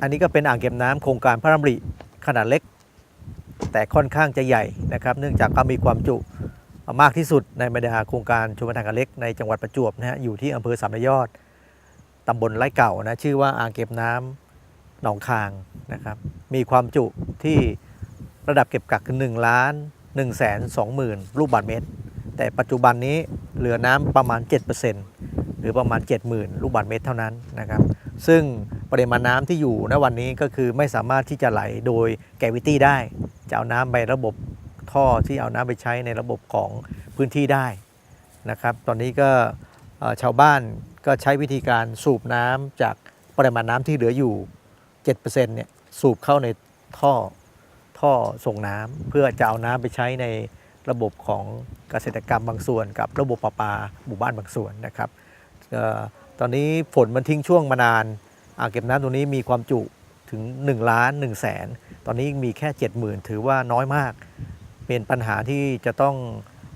อันนี้ก็เป็นอ่างเก็บน้ำโครงการพระดำริขนาดเล็ก แต่ค่อนข้างจะใหญ่นะครับ เนื่องจากก็มีความจุมากที่สุดในบรรดาโครงการชุมทานขนาดเล็กในจังหวัดประจวบนะฮะอยู่ที่อำเภอสามยอดตำบลไร่เก่านะชื่อว่าอ่างเก็บน้ำหนองคางนะครับ มีความจุที่ระดับเก็บกักคือ1ล้าน1แสน2หมื่นลูกบาศก์เมตร แต่ปัจจุบันนี้เหลือน้ำประมาณ 7%หรือประมาณ 70,000 ลูกบาศก์เมตรเท่านั้นนะครับ ซึ่งปริมาณน้ำที่อยู่ณวันนี้ก็คือไม่สามารถที่จะไหลโดยแกวิตี้ได้ จะเอาน้ำไประบบท่อที่เอาน้ำไปใช้ในระบบของพื้นที่ได้นะครับ ตอนนี้ก็ชาวบ้านก็ใช้วิธีการสูบน้ำจากปริมาณน้ำที่เหลืออยู่ 7%เนี่ยสูบเข้าในท่อท่อส่งน้ำเพื่อจะเอาน้ำไปใช้ในระบบของเกษตรกรรมบางส่วน กับระบบประปาหมู่บ้านบางส่วนนะครับ ตอนนี้ฝนมันทิ้งช่วงมานานอ่างเก็บน้ำตรงนี้มีความจุถึง1ล้าน1แสนตอนนี้มีแค่ 70,000 ถือว่าน้อยมาก เป็นปัญหาที่จะต้อง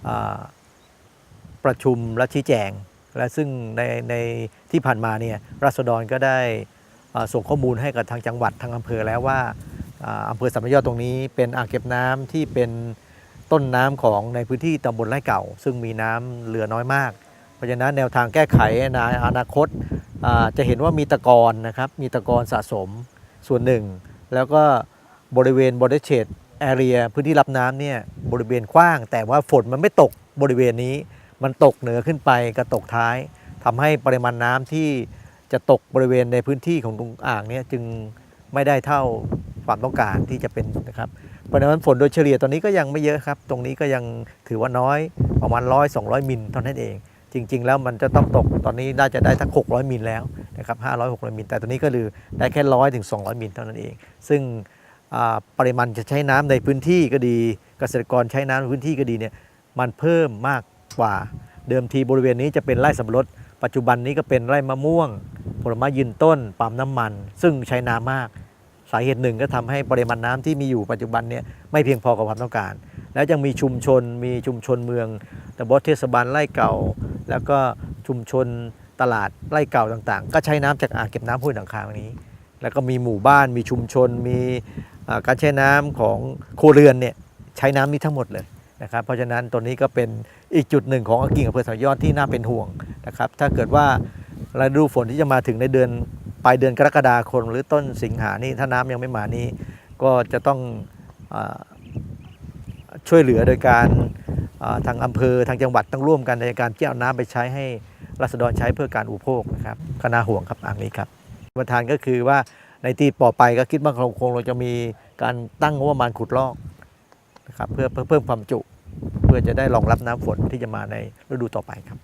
อประชุมและชี้แจง และซึ่งในในที่ผ่านมาเนี่ยรัษฎรก็ได้ส่งข้อมูลให้กับทางจังหวัดทางอำเภอแล้วว่าอำเภอสามยอดตรงนี้เป็นอ่างเก็บน้ำที่เป็นต้นน้ำของในพื้นที่ตำบลไร่เก่า ซึ่งมีน้ำเหลือน้อยมาก เพราะฉะนั้นแนวทางแก้ไขในอนาคตาจะเห็นว่ามีตะกอนนะครับมีตะกอนสะสมส่วนหนึ่ง แล้วก็บริเวณบริเชตแอเรียพื้นที่รับน้ำเนี่ยบริเวณกว้าง แต่ว่าฝนมันไม่ตกบริเวณนี้มันตกเหนือขึ้นไปกับตกท้ายทำให้ปริมาณน้ำที่จะตกบริเวณในพื้นที่ของตรงอ่างเนี่ยจึงไม่ได้เท่าความต้องการที่จะเป็นนะครับปริมาณฝนโดยเฉลี่ยตอนนี้ก็ยังไม่เยอะครับ ตรงนี้ก็ยังถือว่าน้อยประมาณร้อยสองร้อยมิลเท่านั้นเอง จริง ๆ แล้วมันจะต้องตกตอนนี้น่าจะได้ทั้ง600 มิลแล้วนะครับ500 600 มิลแต่ตอนนี้ก็คือได้แค่100ถึง200 มิลเท่านั้นเอง ซึ่งปริมาณจะใช้น้ำในพื้นที่ก็ดี เกษตรกรใช้น้ำในพื้นที่ก็ดีเนี่ยมันเพิ่มมากกว่าเดิมทีบริเวณนี้จะเป็นไร่สับปะรดปัจจุบันนี้ก็เป็นไร่มะม่วง ผลไม้ยืนต้นปั๊มน้ำมัน ซึ่งใช้น้ำมาก สาเหตุหนึ่งก็ทำให้ปริมาณน้ำที่มีอยู่ปัจจุบันเนี่ยไม่เพียงพอกับความต้องการ แล้วยังมีชุมชนมีชุมชนเมืองตำบลเทศบาลไร่เก่า แล้วก็ชุมชนตลาดไร่เก่าต่างๆ ก็ใช้น้ำจากอ่างเก็บน้ำห้วยหนองคางนี้ แล้วก็มีหมู่บ้านมีชุมชน มีการใช้น้ำของโครเรือนเนี่ยใช้น้ำนี้ทั้งหมดเลยนะครับ เพราะฉะนั้นตัวนี้ก็เป็นอีกจุดหนึ่งของอ่างกิ่งอำเภอสามยอดที่น่าเป็นห่วงนะครับ ถ้าเกิดว่าฤดูฝนที่จะมาถึงในเดือนปลายเดือนกรกฎาคมหรือต้นสิงหานี่ถ้าน้ำยังไม่มานี่ก็จะต้องอช่วยเหลือโดยการ ทางอำเภอทางจังหวัดต้องร่วมกันในการที่เอาน้ำไปใช้ให้รัษฎรใช้เพื่อการอุปโภคนะครับก็น่าห่วงครับอ่างนี้ครับประธานก็คือว่าในตีต่อไปก็คิดว่าคงคงเราจะมีการตั้งงบประมาณขุดลอกนะครับเพื่อเพื่อเพิ่มความจุ เพื่อจะได้รองรับน้ำฝนที่จะมาในฤดูต่อไปครับ